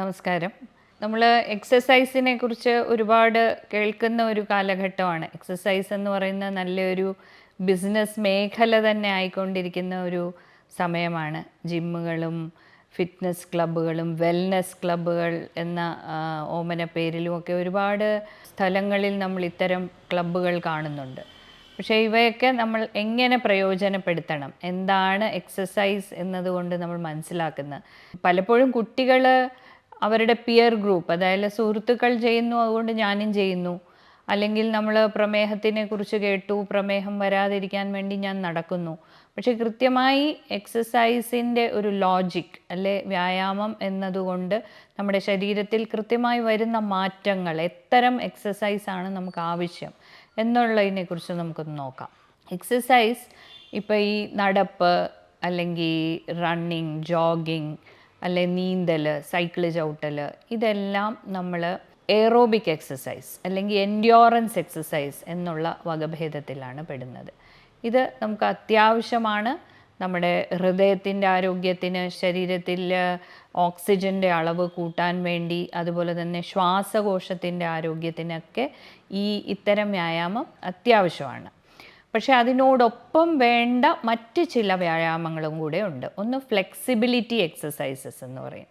നമസ്കാരം. നമ്മൾ എക്സസൈസിനെ കുറിച്ച് ഒരുപാട് കേൾക്കുന്ന ഒരു കാലഘട്ടമാണ്. എക്സസൈസ് എന്ന് പറയുന്ന നല്ലൊരു ബിസിനസ് മേഖല തന്നെ ആയിക്കൊണ്ടിരിക്കുന്ന ഒരു സമയമാണ്. ജിമ്മുകളും ഫിറ്റ്നസ് ക്ലബ്ബുകളും വെൽനസ് ക്ലബ്ബുകൾ എന്ന ഓമന പേരിലും ഒക്കെ ഒരുപാട് സ്ഥലങ്ങളിൽ നമ്മൾ ഇത്തരം ക്ലബ്ബുകൾ കാണുന്നുണ്ട്. പക്ഷേ ഇവയൊക്കെ നമ്മൾ എങ്ങനെ പ്രയോജനപ്പെടുത്തണം? എന്താണ് എക്സസൈസ് എന്നതുകൊണ്ട് നമ്മൾ മനസ്സിലാക്കുന്നത്? പലപ്പോഴും കുട്ടികൾ അവരുടെ പിയർ ഗ്രൂപ്പ് അതായത് സുഹൃത്തുക്കൾ ചെയ്യുന്നു അതുകൊണ്ട് ഞാനും ചെയ്യുന്നു. അല്ലെങ്കിൽ നമ്മൾ പ്രമേഹത്തിനെ കുറിച്ച് കേട്ടു പ്രമേഹം വരാതിരിക്കാൻ വേണ്ടി ഞാൻ നടക്കുന്നു. പക്ഷെ കൃത്യമായി എക്സസൈസിന്റെ ഒരു ലോജിക് അല്ലെ വ്യായാമം എന്നതുകൊണ്ട് നമ്മുടെ ശരീരത്തിൽ കൃത്യമായി വരുന്ന മാറ്റങ്ങൾ എത്തരം എക്സസൈസ് ആണ് നമുക്ക് ആവശ്യം എന്നുള്ളതിനെ കുറിച്ച് നമുക്കൊന്ന് നോക്കാം. എക്സസൈസ് ഇപ്പോൾ ഈ നടപ്പ് അല്ലെങ്കിൽ റണ്ണിങ് ജോഗിങ് അല്ലെ നീന്തൽ സൈക്കിൾ ചവിട്ടൽ ഇതെല്ലാം നമ്മൾ എയറോബിക് എക്സസൈസ് അല്ലെങ്കിൽ എൻഡ്യോറൻസ് എക്സസൈസ് എന്നുള്ള വകഭേദത്തിലാണ് പെടുന്നത്. ഇത് നമുക്ക് അത്യാവശ്യമാണ്. നമ്മുടെ ഹൃദയത്തിന്റെ ആരോഗ്യത്തിന് ശരീരത്തിൽ ഓക്സിജന്റെ അളവ് കൂട്ടാൻ വേണ്ടി അതുപോലെ തന്നെ ശ്വാസകോശത്തിന്റെ ആരോഗ്യത്തിനൊക്കെ ഈ ഇത്തരം വ്യായാമം അത്യാവശ്യമാണ്. പക്ഷേ അതിനോടൊപ്പം വേണ്ട മറ്റ് ചില വ്യായാമങ്ങളും കൂടെ ഉണ്ട്. ഒന്ന് ഫ്ലെക്സിബിലിറ്റി എക്സസൈസസ് എന്ന് പറയും.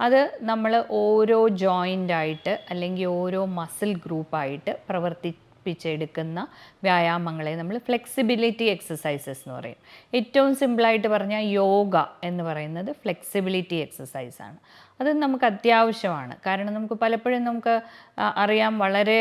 അത് നമ്മൾ ഓരോ ജോയിന്റായിട്ട് അല്ലെങ്കിൽ ഓരോ മസിൽ ഗ്രൂപ്പായിട്ട് പ്രവർത്തിപ്പിച്ചെടുക്കുന്ന വ്യായാമങ്ങളെ നമ്മൾ ഫ്ലെക്സിബിലിറ്റി എക്സസൈസസ് എന്ന് പറയും. ഏറ്റവും സിമ്പിളായിട്ട് പറഞ്ഞാൽ യോഗ എന്ന് പറയുന്നത് ഫ്ലെക്സിബിലിറ്റി എക്സസൈസ് ആണ്. അത് നമുക്ക് അത്യാവശ്യമാണ്. കാരണം നമുക്ക് പലപ്പോഴും നമുക്ക് അറിയാം വളരെ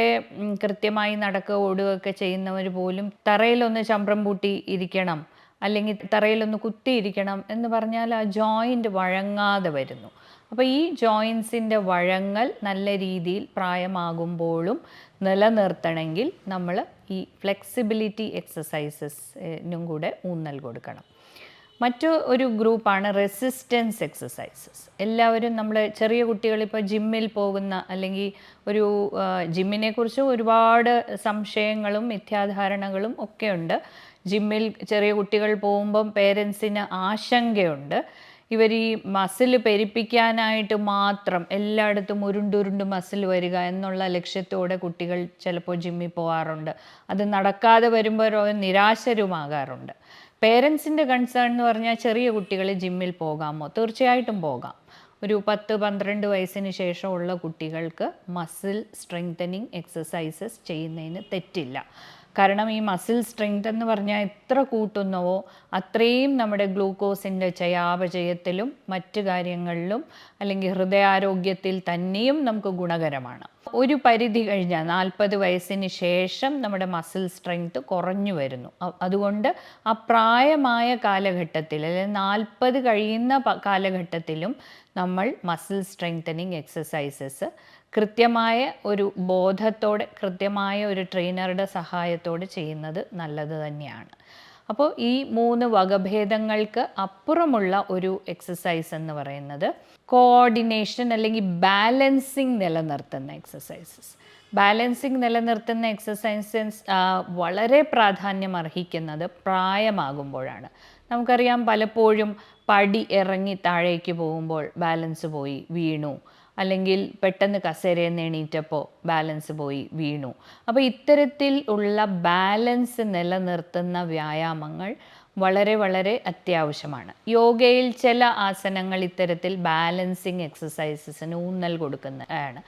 കൃത്യമായി നടക്കുക ഓടുകയൊക്കെ ചെയ്യുന്നവർ പോലും തറയിലൊന്ന് ചമ്പ്രം പൂട്ടി ഇരിക്കണം അല്ലെങ്കിൽ തറയിലൊന്ന് കുത്തിയിരിക്കണം എന്ന് പറഞ്ഞാൽ ആ ജോയിന്റ് വഴങ്ങാതെ വരുന്നു. അപ്പോൾ ഈ ജോയിൻസിന്റെ വഴങ്ങൽ നല്ല രീതിയിൽ പ്രായമാകുമ്പോഴും നിലനിർത്തണമെങ്കിൽ നമ്മൾ ഈ ഫ്ലെക്സിബിലിറ്റി എക്സസൈസസിനും കൂടെ ഊന്നൽ കൊടുക്കണം. മറ്റു ഒരു ഗ്രൂപ്പാണ് റെസിസ്റ്റൻസ് എക്സസൈസസ് എല്ലാവരും നമ്മൾ ചെറിയ കുട്ടികൾ ഇപ്പോൾ ജിമ്മിൽ പോകുന്ന അല്ലെങ്കിൽ ഒരു ജിമ്മിനെക്കുറിച്ച് ഒരുപാട് സംശയങ്ങളും മിഥ്യാധാരണകളും ഒക്കെ ഉണ്ട്. ജിമ്മിൽ ചെറിയ കുട്ടികൾ പോകുമ്പം പേരൻസിന് ആശങ്കയുണ്ട്. ഇവർ ഈ മസിൽ പെരിപ്പിക്കാനായിട്ട് മാത്രം എല്ലായിടത്തും ഉരുണ്ടുരുണ്ട് മസിൽ വരിക എന്നുള്ള ലക്ഷ്യത്തോടെ കുട്ടികൾ ചിലപ്പോൾ ജിമ്മിൽ പോകാറുണ്ട് അത് നടക്കാതെ വരുമ്പോൾ നിരാശരുമാകാറുണ്ട്. പേരൻസിന്റെ കൺസേൺ എന്ന് പറഞ്ഞാൽ ചെറിയ കുട്ടികൾ ജിമ്മിൽ പോകാമോ? തീർച്ചയായിട്ടും പോകാം. ഒരു പത്ത് പന്ത്രണ്ട് വയസ്സിന് ശേഷമുള്ള കുട്ടികൾക്ക് മസിൽ സ്ട്രെങ്തനിങ് എക്സസൈസസ് ചെയ്യുന്നതിന് തെറ്റില്ല. കാരണം ഈ മസിൽ സ്ട്രെങ്ത് എന്ന് പറഞ്ഞാൽ എത്ര കൂട്ടുന്നുവോ അത്രയും നമ്മുടെ ഗ്ലൂക്കോസിന്റെ ചയാപചയത്തിലും മറ്റു കാര്യങ്ങളിലും അല്ലെങ്കിൽ ഹൃദയാരോഗ്യത്തിൽ തന്നെയും നമുക്ക് ഗുണകരമാണ്. ഒരു പരിധി കഴിഞ്ഞാൽ നാൽപ്പത് വയസ്സിന് ശേഷം നമ്മുടെ മസിൽ സ്ട്രെങ്ത് കുറഞ്ഞു വരുന്നു. അതുകൊണ്ട് ആ പ്രായമായ കാലഘട്ടത്തിൽ അല്ലെങ്കിൽ നാൽപ്പത് കഴിയുന്ന കാലഘട്ടത്തിലും നമ്മൾ മസിൽ സ്ട്രെങ്തനിങ് എക്സസൈസസ് കൃത്യമായ ഒരു ബോധത്തോടെ കൃത്യമായ ഒരു ട്രെയിനറുടെ സഹായത്തോടെ ചെയ്യുന്നത് നല്ലത് തന്നെയാണ്. അപ്പോൾ ഈ മൂന്ന് വകഭേദങ്ങൾക്ക് അപ്പുറമുള്ള ഒരു എക്സസൈസ് എന്ന് പറയുന്നത് കോർഡിനേഷൻ അല്ലെങ്കിൽ ബാലൻസിങ് നിലനിർത്തുന്ന എക്സസൈസസ് ബാലൻസിങ് നിലനിർത്തുന്ന എക്സസൈസസ് വളരെ പ്രാധാന്യം അർഹിക്കുന്നത് പ്രായമാകുമ്പോഴാണ്. നമുക്കറിയാം പലപ്പോഴും പടി ഇറങ്ങി താഴേക്ക് പോകുമ്പോൾ ബാലൻസ് പോയി വീണു. അല്ലെങ്കിൽ പെട്ടെന്ന് കസേരയിൽ നിന്ന് എണീറ്റപ്പോൾ ബാലൻസ് പോയി വീണു. അപ്പോൾ ഇത്തരത്തിൽ ഉള്ള ബാലൻസ് നിലനിർത്തുന്ന വ്യായാമങ്ങൾ വളരെ വളരെ അത്യാവശ്യമാണ്. യോഗയിൽ ചില ആസനങ്ങൾ ഇത്തരത്തിൽ ബാലൻസിങ് എക്സസൈസസിന് ഊന്നൽ കൊടുക്കുന്നതാണ്.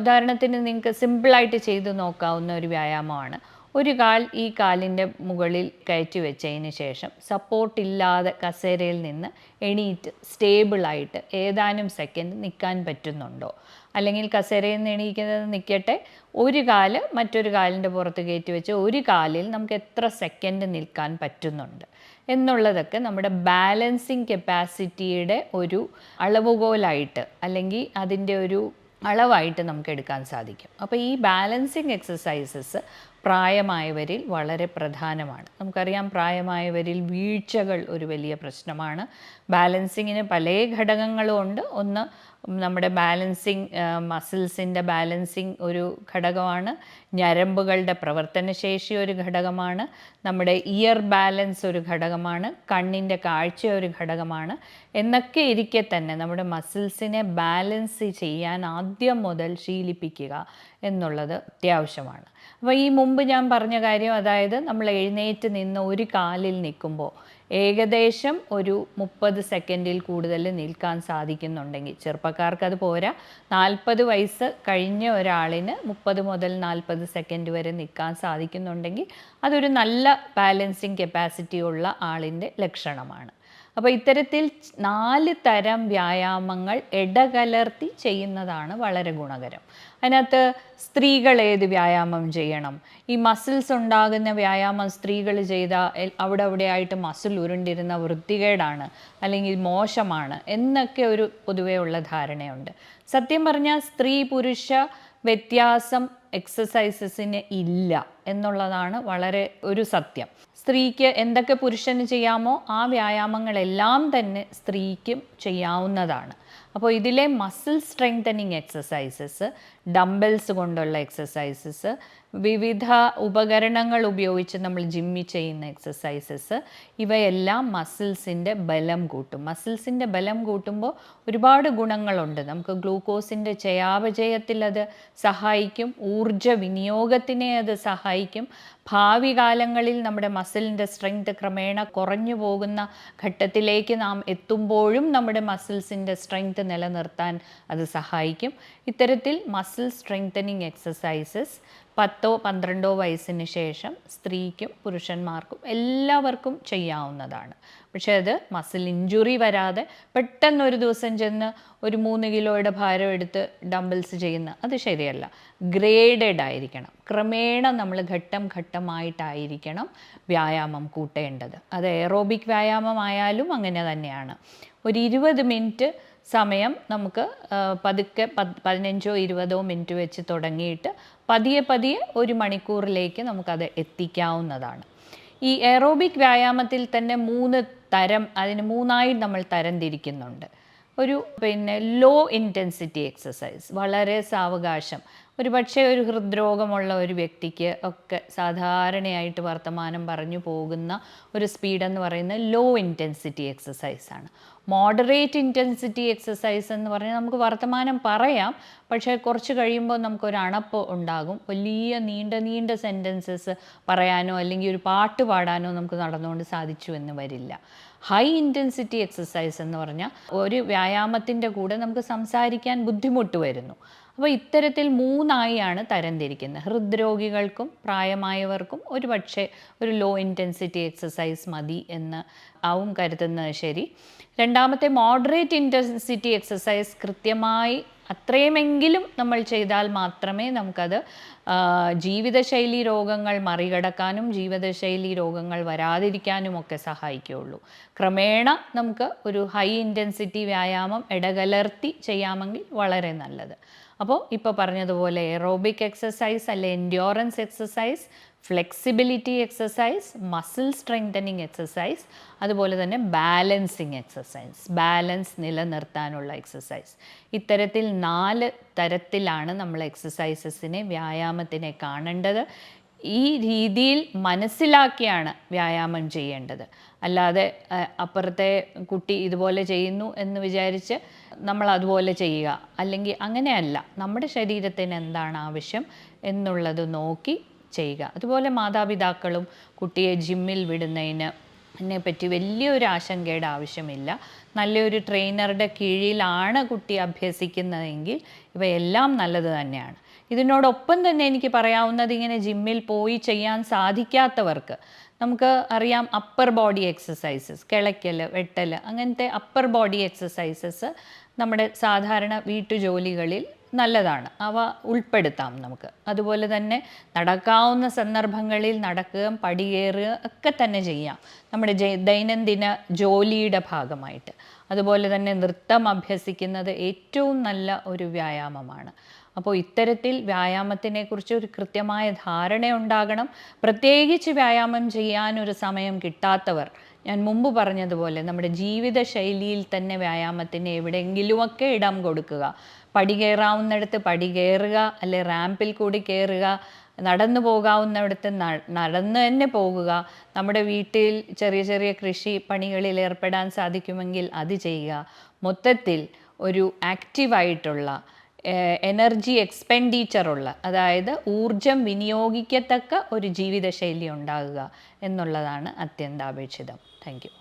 ഉദാഹരണത്തിന് നിങ്ങൾക്ക് സിമ്പിളായിട്ട് ചെയ്തു നോക്കാവുന്ന ഒരു വ്യായാമമാണ്. ഒരു കാൽ ഈ കാലിന്റെ മുകളിൽ കയറ്റി വെച്ചതിന് ശേഷം സപ്പോർട്ടില്ലാതെ കസേരയിൽ നിന്ന് എണീറ്റ് സ്റ്റേബിളായിട്ട് ഏതാനും സെക്കൻഡ് നിൽക്കാൻ പറ്റുന്നുണ്ടോ? അല്ലെങ്കിൽ കസേരയിൽ നിന്ന് എണീക്കുന്നത് നിൽക്കട്ടെ ഒരു കാൽ മറ്റൊരു കാലിന്റെ പുറത്ത് കയറ്റി വെച്ച് ഒരു കാലിൽ നമുക്ക് എത്ര സെക്കൻഡ് നിൽക്കാൻ പറ്റുന്നുണ്ട്? എന്നുള്ളതൊക്കെ നമ്മുടെ ബാലൻസിങ് കപ്പാസിറ്റിയുടെ ഒരു അളവുകോലായിട്ട് അല്ലെങ്കിൽ അതിന്റെ ഒരു അളവായിട്ട് നമുക്ക് എടുക്കാൻ സാധിക്കും. അപ്പോൾ ഈ ബാലൻസിങ് എക്സസൈസസ് പ്രായമായവരിൽ വളരെ പ്രധാനമാണ്. നമുക്കറിയാം പ്രായമായവരിൽ വീഴ്ചകൾ ഒരു വലിയ പ്രശ്നമാണ്. ബാലൻസിങ്ങിന് പല ഘടകങ്ങളും ഉണ്ട്. ഒന്ന് നമ്മുടെ ബാലൻസിങ് മസിൽസിന്റെ ബാലൻസിങ് ഒരു ഘടകമാണ്. ഞരമ്പുകളുടെ പ്രവർത്തനശേഷി ഒരു ഘടകമാണ്. നമ്മുടെ ഇയർ ബാലൻസ് ഒരു ഘടകമാണ്. കണ്ണിന്റെ കാഴ്ച ഒരു ഘടകമാണ്. എന്നൊക്കെ ഇരിക്കെ തന്നെ നമ്മുടെ മസിൽസിനെ ബാലൻസ് ചെയ്യാൻ ആദ്യം മുതൽ ശീലിപ്പിക്കുക എന്നുള്ളത് അത്യാവശ്യമാണ്. അപ്പോൾ ഈ മുമ്പ് ഞാൻ പറഞ്ഞ കാര്യം അതായത് നമ്മൾ എഴുന്നേറ്റ് നിന്ന് ഒരു കാലിൽ നിൽക്കുമ്പോൾ ഏകദേശം ഒരു മുപ്പത് സെക്കൻഡിൽ കൂടുതൽ നിൽക്കാൻ സാധിക്കുന്നുണ്ടെങ്കിൽ ചെറുപ്പക്കാർക്ക് അത് പോരാ. നാൽപ്പത് വയസ്സ് കഴിഞ്ഞ ഒരാളിന് മുപ്പത് മുതൽ നാൽപ്പത് സെക്കൻഡ് വരെ നിൽക്കാൻ സാധിക്കുന്നുണ്ടെങ്കിൽ അതൊരു നല്ല ബാലൻസിങ് കപ്പാസിറ്റി ഉള്ള ആളിന്റെ ലക്ഷണമാണ്. അപ്പോൾ ഇത്തരത്തിൽ നാല് തരം വ്യായാമങ്ങൾ ഇടകലർത്തി ചെയ്യുന്നതാണ് വളരെ ഗുണകരം. അതിനകത്ത് സ്ത്രീകൾ ഏത് വ്യായാമം ചെയ്യണം? ഈ മസിൽസ് ഉണ്ടാകുന്ന വ്യായാമം സ്ത്രീകൾ ചെയ്ത അവിടെ അവിടെ ആയിട്ട് മസിൽ ഉരുണ്ടിരുന്ന വൃത്തികേടാണ് അല്ലെങ്കിൽ മോശമാണ് എന്നൊക്കെ ഒരു പൊതുവേ ഉള്ള ധാരണയുണ്ട്. സത്യം പറഞ്ഞാൽ സ്ത്രീ പുരുഷ വ്യത്യാസം എക്സസൈസസിന് ഇല്ല എന്നുള്ളതാണ് വളരെ ഒരു സത്യം. സ്ത്രീക്ക് എന്തൊക്കെ പുരുഷന് ചെയ്യാമോ ആ വ്യായാമങ്ങളെല്ലാം തന്നെ സ്ത്രീക്കും ചെയ്യാവുന്നതാണ്. അപ്പോൾ ഇതിലെ മസിൽ സ്ട്രെങ്തനിങ് എക്സസൈസസ് ഡംബൽസ് കൊണ്ടുള്ള എക്സസൈസസ് വിവിധ ഉപകരണങ്ങൾ ഉപയോഗിച്ച് നമ്മൾ ജിമ്മി ചെയ്യുന്ന എക്സസൈസസ് ഇവയെല്ലാം മസിൽസിന്റെ ബലം കൂട്ടും. മസിൽസിന്റെ ബലം കൂട്ടുമ്പോൾ ഒരുപാട് ഗുണങ്ങളുണ്ട്. നമുക്ക് ഗ്ലൂക്കോസിന്റെ ചയാപചയത്തിൽ അത് സഹായിക്കും ഊർജ വിനിയോഗത്തിനെ അത് സഹായിക്കും. ഭാവി കാലങ്ങളിൽ നമ്മുടെ മസിലിന്റെ സ്ട്രെങ്ത് ക്രമേണ കുറഞ്ഞു പോകുന്ന ഘട്ടത്തിലേക്ക് നാം എത്തുമ്പോഴും നമ്മുടെ മസിൽസിന്റെ സ്ട്രെങ്ത് നിലനിർത്താൻ അത് സഹായിക്കും. ഇത്തരത്തിൽ മസിൽ സ്ട്രെങ്തനിങ് എക്സസൈസസ് പത്തോ പന്ത്രണ്ടോ വയസ്സിന് ശേഷം സ്ത്രീക്കും പുരുഷന്മാർക്കും എല്ലാവർക്കും ചെയ്യാവുന്നതാണ്. പക്ഷേ അത് മസിൽ ഇഞ്ചുറി വരാതെ പെട്ടെന്ന് ഒരു ദിവസം ചെന്ന് ഒരു മൂന്ന് കിലോയുടെ ഭാരം എടുത്ത് ഡംബിൾസ് ചെയ്യുന്ന അത് ശരിയല്ല. ഗ്രേഡഡ് ആയിരിക്കണം. ക്രമേണ നമ്മൾ ഘട്ടം ഘട്ടമായിട്ടായിരിക്കണം വ്യായാമം കൂട്ടേണ്ടത്. അത് എയറോബിക് വ്യായാമമായാലും അങ്ങനെ തന്നെയാണ്. ഒരു ഇരുപത് മിനിറ്റ് സമയം നമുക്ക് പതുക്കെ പതിനഞ്ചോ ഇരുപതോ മിനിറ്റ് വെച്ച് തുടങ്ങിയിട്ട് പതിയെ പതിയെ ഒരു മണിക്കൂറിലേക്ക് നമുക്കത് എത്തിക്കാവുന്നതാണ്. ഈ എറോബിക് വ്യായാമത്തിൽ തന്നെ മൂന്ന് തരം അതിന് മൂന്നായി നമ്മൾ തരംതിരിക്കുന്നുണ്ട്. ഒരു പിന്നെ ലോ ഇന്റൻസിറ്റി എക്സസൈസ് വളരെ സാവകാശം. ഒരു പക്ഷേ ഒരു ഹൃദ്രോഗമുള്ള ഒരു വ്യക്തിക്ക് ഒക്കെ സാധാരണയായിട്ട് വർത്തമാനം പറഞ്ഞു പോകുന്ന ഒരു സ്പീഡ് എന്ന് പറയുന്നത് ലോ ഇന്റൻസിറ്റി എക്സസൈസാണ് മോഡറേറ്റ് ഇന്റൻസിറ്റി എക്സസൈസ് എന്ന് പറഞ്ഞാൽ നമുക്ക് വർത്തമാനം പറയാം. പക്ഷേ കുറച്ച് കഴിയുമ്പോൾ നമുക്കൊരു അണപ്പ് ഉണ്ടാകും. വലിയ നീണ്ട നീണ്ട സെന്റൻസസ് പറയാനോ അല്ലെങ്കിൽ ഒരു പാട്ട് പാടാനോ നമുക്ക് നടന്നുകൊണ്ട് സാധിച്ചു എന്ന് വരില്ല. ഹൈ ഇന്റൻസിറ്റി എക്സസൈസ് എന്ന് പറഞ്ഞാൽ ഒരു വ്യായാമത്തിന്റെ കൂടെ നമുക്ക് സംസാരിക്കാൻ ബുദ്ധിമുട്ട് വരുന്നു. അപ്പോൾ ഇത്തരത്തിൽ മൂന്നായിയാണ് തരംതിരിക്കുന്നത്. ഹൃദ്രോഗികൾക്കും പ്രായമായവർക്കും ഒരു പക്ഷേ ഒരു ലോ ഇന്റൻസിറ്റി എക്സസൈസ് മതി എന്ന് ആവും കരുതുന്നത് ശരി. രണ്ടാമത്തെ മോഡറേറ്റ് ഇന്റൻസിറ്റി എക്സസൈസ് കൃത്യമായി അത്രയുമെങ്കിലും നമ്മൾ ചെയ്താൽ മാത്രമേ നമുക്കത് ജീവിതശൈലി രോഗങ്ങൾ മറികടക്കാനും ജീവിതശൈലി രോഗങ്ങൾ വരാതിരിക്കാനും ഒക്കെ സഹായിക്കുകയുള്ളൂ. ക്രമേണ നമുക്ക് ഒരു ഹൈ ഇന്റൻസിറ്റി വ്യായാമം ഇടകലർത്തി ചെയ്യാമെങ്കിൽ വളരെ നല്ലത്. അപ്പോൾ ഇപ്പോൾ പറഞ്ഞതുപോലെ എറോബിക് എക്സസൈസ് അല്ലെ endurance exercise flexibility exercise muscle strengthening exercise അതുപോലെ തന്നെ ബാലൻസിങ് എക്സസൈസ് ബാലൻസ് നിലനിർത്താനുള്ള എക്സസൈസ് ഇത്തരത്തിൽ നാല് തരത്തിലാണ് നമ്മൾ എക്സസൈസസിനെ വ്യായാമത്തിനെ കാണേണ്ടത്. ഈ രീതിയിൽ മനസ്സിലാക്കിയാണ് വ്യായാമം ചെയ്യേണ്ടത്. അല്ലാതെ അപ്പുറത്തെ കുട്ടി ഇതുപോലെ ചെയ്യുന്നു എന്ന് വിചാരിച്ച് നമ്മൾ അതുപോലെ ചെയ്യുക. അല്ലെങ്കിൽ അങ്ങനെയല്ല നമ്മുടെ ശരീരത്തിന് എന്താണ് ആവശ്യം എന്നുള്ളത് നോക്കി ചെയ്യുക. അതുപോലെ മാതാപിതാക്കളും കുട്ടിയെ ജിമ്മിൽ വിടുന്നതിന് എന്നെ പറ്റി വലിയൊരു ആശങ്കയുടെ ആവശ്യമില്ല. നല്ലൊരു ട്രെയിനറുടെ കീഴിലാണ് കുട്ടി അഭ്യസിക്കുന്നതെങ്കിൽ ഇവയെല്ലാം നല്ലത് തന്നെയാണ്. ഇതിനോടൊപ്പം തന്നെ എനിക്ക് പറയാവുന്നത് ഇങ്ങനെ ജിമ്മിൽ പോയി ചെയ്യാൻ സാധിക്കാത്തവർക്ക് നമുക്ക് അറിയാം അപ്പർ ബോഡി എക്സസൈസസ് കിളയ്ക്കൽ വെട്ടൽ അങ്ങനത്തെ അപ്പർ ബോഡി എക്സസൈസസ് നമ്മുടെ സാധാരണ വീട്ടുജോലികളിൽ നല്ലതാണ്. അവ ഉൾപ്പെടുത്താം നമുക്ക്. അതുപോലെ തന്നെ നടക്കാവുന്ന സന്ദർഭങ്ങളിൽ നടക്കുകയും പടിയേറുക ഒക്കെ തന്നെ ചെയ്യാം. നമ്മുടെ ദൈനംദിന ജോലിയുടെ ഭാഗമായിട്ട്. അതുപോലെ തന്നെ നൃത്തം അഭ്യസിക്കുന്നത് ഏറ്റവും നല്ല ഒരു വ്യായാമമാണ്. അപ്പോൾ ഇത്തരത്തിൽ വ്യായാമത്തിനെക്കുറിച്ച് ഒരു കൃത്യമായ ധാരണ ഉണ്ടാകണം പ്രത്യേകിച്ച് വ്യായാമം ചെയ്യാനൊരു സമയം കിട്ടാത്തവർ ഞാൻ മുമ്പ് പറഞ്ഞതുപോലെ നമ്മുടെ ജീവിത ശൈലിയിൽ തന്നെ വ്യായാമത്തിന് എവിടെയെങ്കിലുമൊക്കെ ഇടം കൊടുക്കുക. പടി കയറാവുന്നിടത്ത് പടി കയറുക അല്ലെ റാമ്പിൽ കൂടി കയറുക നടന്നു പോകാവുന്നിടത്ത് നടന്ന് തന്നെ പോകുക. നമ്മുടെ വീട്ടിൽ ചെറിയ ചെറിയ കൃഷി പണികളിൽ ഏർപ്പെടാൻ സാധിക്കുമെങ്കിൽ അത് ചെയ്യുക. മൊത്തത്തിൽ ഒരു ആക്റ്റീവായിട്ടുള്ള എനർജി എക്സ്പെൻഡിച്ചറുള്ള അതായത് ഊർജം വിനിയോഗിക്കത്തക്ക ഒരു ജീവിതശൈലി ഉണ്ടാകുക എന്നുള്ളതാണ് അത്യന്താപേക്ഷിതം. താങ്ക്